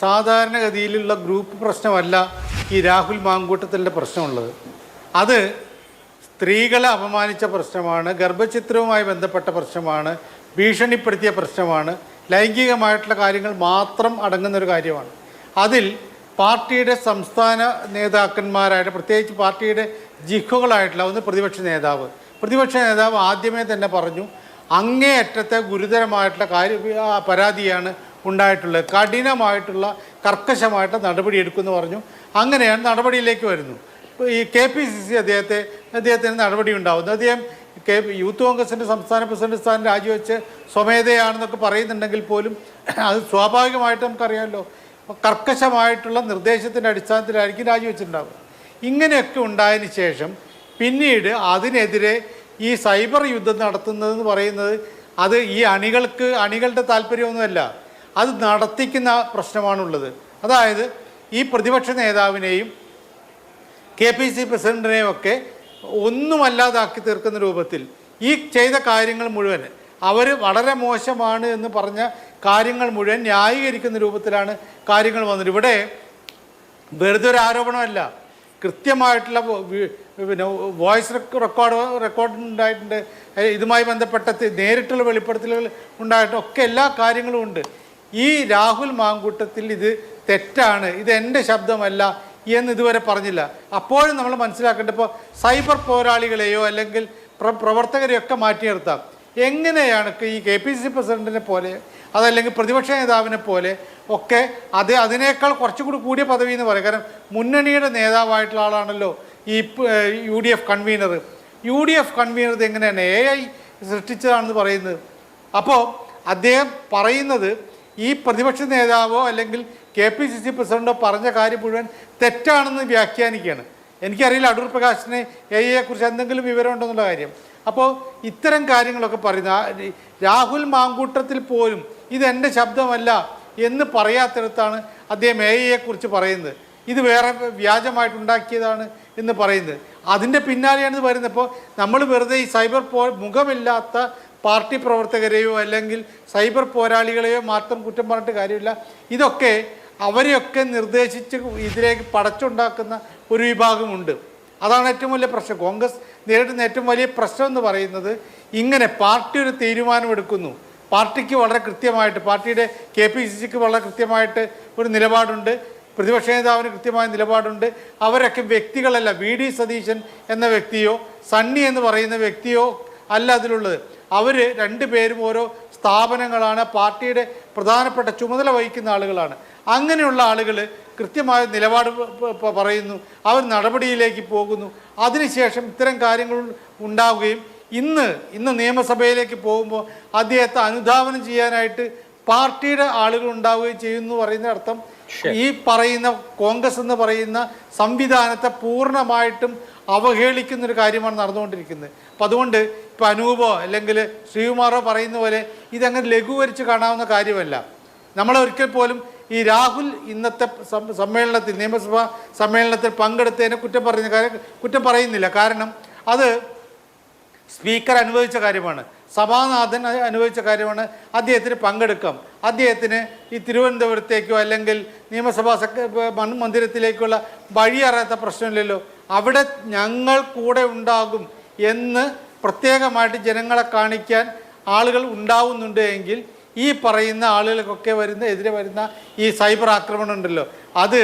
സാധാരണഗതിയിലുള്ള group പ്രശ്നമല്ല ഈ രാഹുൽ മാങ്കൂട്ടത്തിന്റെ പ്രശ്നമുള്ളത്. അത് സ്ത്രീകളെ അപമാനിച്ച പ്രശ്നമാണ് ഗർഭചിത്രവുമായി ബന്ധപ്പെട്ട പ്രശ്നമാണ് ഭീഷണിപ്പെടുത്തിയ പ്രശ്നമാണ് ലൈംഗികമായിട്ടുള്ള കാര്യങ്ങൾ മാത്രം അടങ്ങുന്ന ഒരു കാര്യമാണ്. അതിൽ പാർട്ടിയുടെ സംസ്ഥാന നേതാക്കന്മാരായിട്ട് പ്രത്യേകിച്ച് പാർട്ടിയുടെ ജിഹുകളായിട്ടുള്ള ഒന്ന് പ്രതിപക്ഷ നേതാവ്. പ്രതിപക്ഷ നേതാവ് ആദ്യമേ തന്നെ പറഞ്ഞു അങ്ങേയറ്റത്തെ ഗുരുതരമായിട്ടുള്ള കാര്യ പരാതിയാണ് ഉണ്ടായിട്ടുള്ളത് കഠിനമായിട്ടുള്ള കർക്കശമായിട്ട് നടപടി നടപടിയെടുക്കുമെന്ന് പറഞ്ഞു. അങ്ങനെയാണ് നടപടിയിലേക്ക് വരുന്നു. ഈ കെ പി സി സി അദ്ദേഹത്തെ അദ്ദേഹത്തിന് നടപടി ഉണ്ടാവുന്നു. അദ്ദേഹം കെ യൂത്ത് കോൺഗ്രസിന്റെ സംസ്ഥാന പ്രസിഡന്റ് സ്ഥാനം രാജിവെച്ച് സ്വമേധയാണെന്നൊക്കെ പറയുന്നുണ്ടെങ്കിൽ പോലും അത് സ്വാഭാവികമായിട്ട് നമുക്കറിയാമല്ലോ. കർക്കശമായിട്ടുള്ള നിർദ്ദേശത്തിന്റെ അടിസ്ഥാനത്തിലായിരിക്കും രാജിവെച്ചിട്ടുണ്ടാവുക. ഇങ്ങനെയൊക്കെ ഉണ്ടായതിന് ശേഷം പിന്നീട് അതിനെതിരെ ഈ സൈബർ യുദ്ധം നടത്തുന്നതെന്ന് പറയുന്നത് അത് ഈ അണികൾക്ക് അണികളുടെ താല്പര്യമൊന്നുമല്ല. അത് നടത്തിക്കുന്ന പ്രശ്നമാണുള്ളത്. അതായത് ഈ പ്രതിപക്ഷ നേതാവിനെയും കെ പി സി പ്രസിഡന്റിനെയും ഒക്കെ ഒന്നുമല്ലാതാക്കി തീർക്കുന്ന രൂപത്തിൽ ഈ ചെയ്ത കാര്യങ്ങൾ മുഴുവൻ അവർ വളരെ മോശമാണ് എന്ന് പറഞ്ഞ കാര്യങ്ങൾ മുഴുവൻ ന്യായീകരിക്കുന്ന രൂപത്തിലാണ് കാര്യങ്ങൾ വന്നത്. ഇവിടെ വെറുതെ ഒരു ആരോപണമല്ല. കൃത്യമായിട്ടുള്ള പിന്നെ വോയിസ് റെക്കോർഡ് റെക്കോർഡ് ഉണ്ടായിട്ടുണ്ട്. ഇതുമായി ബന്ധപ്പെട്ട നേരിട്ടുള്ള വെളിപ്പെടുത്തലുകൾ ഉണ്ടായിട്ട് ഒക്കെ എല്ലാ കാര്യങ്ങളും ഉണ്ട്. ഈ രാഹുൽ മാങ്കൂട്ടത്തിൽ ഇത് തെറ്റാണ് ഇത് എന്റെ ശബ്ദമല്ല എന്ന് ഇതുവരെ പറഞ്ഞില്ല. അപ്പോഴും നമ്മൾ മനസ്സിലാക്കേണ്ടപ്പോൾ സൈബർ പോരാളികളെയോ അല്ലെങ്കിൽ പ്ര പ്രവർത്തകരെയൊക്കെ മാറ്റി നിർത്താം എങ്ങനെയാണ് ഈ കെ പി സി സി പ്രസിഡന്റിനെ പോലെ അതല്ലെങ്കിൽ പ്രതിപക്ഷ നേതാവിനെ പോലെ ഒക്കെ അത് അതിനേക്കാൾ കുറച്ചുകൂടി കൂടിയ പദവി എന്ന് പറയാം. കാരണം മുന്നണിയുടെ നേതാവായിട്ടുള്ള ആളാണല്ലോ ഈ U D F convener. U D F convener എങ്ങനെയാണ്? എ ഐ സൃഷ്ടിച്ചതാണെന്ന് പറയുന്നത്. അപ്പോൾ അദ്ദേഹം പറയുന്നത് ഈ പ്രതിപക്ഷ നേതാവോ അല്ലെങ്കിൽ കെ പി സി സി പ്രസിഡന്റോ പറഞ്ഞ കാര്യം മുഴുവൻ തെറ്റാണെന്ന് വ്യാഖ്യാനിക്കുകയാണ്. എനിക്കറിയില്ല അടൂർ പ്രകാശിന് എ കുറിച്ച് എന്തെങ്കിലും വിവരം ഉണ്ടെന്നുള്ള കാര്യം. അപ്പോൾ ഇത്തരം കാര്യങ്ങളൊക്കെ പറയുന്ന രാഹുൽ മാങ്കൂട്ടത്തിൽ പോലും ഇതെന്റെ ശബ്ദമല്ല എന്ന് പറയാത്തിടത്താണ് അദ്ദേഹം എ കുറിച്ച് പറയുന്നത്. ഇത് വേറെ വ്യാജമായിട്ട് ഉണ്ടാക്കിയതാണ് എന്ന് പറയുന്നത്. അതിന്റെ പിന്നാലെയാണ് ഇത് വരുന്നത്. ഇപ്പോൾ നമ്മൾ വെറുതെ ഈ സൈബർ പോ മുഖമില്ലാത്ത പാർട്ടി പ്രവർത്തകരെയോ അല്ലെങ്കിൽ സൈബർ പോരാളികളെയോ മാത്രം കുറ്റം പറഞ്ഞിട്ട് കാര്യമില്ല. ഇതൊക്കെ അവരെയൊക്കെ നിർദ്ദേശിച്ച് ഇതിലേക്ക് പടച്ചുണ്ടാക്കുന്ന ഒരു വിഭാഗമുണ്ട്. അതാണ് ഏറ്റവും വലിയ പ്രശ്നം. കോൺഗ്രസ് നേരിടുന്ന ഏറ്റവും വലിയ പ്രശ്നം എന്ന് പറയുന്നത് ഇങ്ങനെ പാർട്ടി ഒരു തീരുമാനമെടുക്കുന്നു പാർട്ടിക്ക് വളരെ കൃത്യമായിട്ട് പാർട്ടിയുടെ കെ പി സി സിക്ക് വളരെ കൃത്യമായിട്ട് ഒരു നിലപാടുണ്ട്. പ്രതിപക്ഷ നേതാവിന് കൃത്യമായ നിലപാടുണ്ട്. അവരൊക്കെ വ്യക്തികളല്ല വി ഡി സതീശൻ എന്ന വ്യക്തിയോ സണ്ണി എന്ന് പറയുന്ന വ്യക്തിയോ അല്ല അതിലുള്ളത്. അവർ രണ്ടുപേരും ഓരോ സ്ഥാപനങ്ങളാണ് പാർട്ടിയുടെ പ്രധാനപ്പെട്ട ചുമതല വഹിക്കുന്ന ആളുകളാണ്. അങ്ങനെയുള്ള ആളുകൾ കൃത്യമായ നിലപാട് പറയുന്നു. അവർ നടപടിയിലേക്ക് പോകുന്നു. അതിനുശേഷം ഇത്തരം കാര്യങ്ങൾ ഉണ്ടാവുകയും ഇന്ന് ഇന്ന് നിയമസഭയിലേക്ക് പോകുമ്പോൾ അദ്ദേഹത്തെ അനുധാവനം ചെയ്യാനായിട്ട് പാർട്ടിയുടെ ആളുകൾ ഉണ്ടാവുകയും ചെയ്യുന്നു പറയുന്ന അർത്ഥം ഈ പറയുന്ന കോൺഗ്രസ് എന്ന് പറയുന്ന സംവിധാനത്തെ പൂർണമായിട്ടും അവഹേളിക്കുന്ന ഒരു കാര്യമാണ് നടന്നുകൊണ്ടിരിക്കുന്നത്. അപ്പം അതുകൊണ്ട് ഇപ്പം അനൂപോ അല്ലെങ്കിൽ ശ്രീകുമാറോ പറയുന്ന പോലെ ഇതങ്ങനെ ലഘൂകരിച്ച് കാണാവുന്ന കാര്യമല്ല. നമ്മൾ ഒരിക്കൽ പോലും ഈ രാഹുൽ ഇന്നത്തെ സമ്മേളനത്തിൽ നിയമസഭാ സമ്മേളനത്തിൽ പങ്കെടുത്തതിനെ കുറ്റം പറയുന്ന കാര്യം കുറ്റം പറയുന്നില്ല. കാരണം അത് സ്പീക്കർ അനുവദിച്ച കാര്യമാണ്. സഭാനാഥൻ അനുവദിച്ച കാര്യമാണ് അദ്ദേഹത്തിന് പങ്കെടുക്കാം. അദ്ദേഹത്തിന് ഈ തിരുവനന്തപുരത്തേക്കോ അല്ലെങ്കിൽ നിയമസഭാ മന്ദിരത്തിലേക്കുള്ള വഴി അറിയാത്ത പ്രശ്നമില്ലല്ലോ. അവിടെ ഞങ്ങൾ കൂടെ ഉണ്ടാകും എന്ന് പ്രത്യേകമായിട്ട് ജനങ്ങളെ കാണിക്കാൻ ആളുകൾ ഉണ്ടാവുന്നുണ്ട് എങ്കിൽ ഈ പറയുന്ന ആളുകൾക്കൊക്കെ വരുന്ന എതിരെ വരുന്ന ഈ സൈബർ ആക്രമണം ഉണ്ടല്ലോ. അത്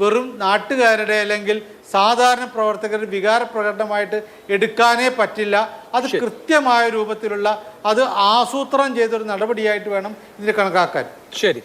വെറും നാട്ടുകാരുടെ അല്ലെങ്കിൽ സാധാരണ പ്രവർത്തകരുടെ വികാര പ്രകടനമായിട്ട് എടുക്കാനേ പറ്റില്ല. അത് കൃത്യമായ രൂപത്തിലുള്ള അത് ആസൂത്രണം ചെയ്തൊരു നടപടിയായിട്ട് വേണം ഇതിനെ കണക്കാക്കാൻ. ശരി.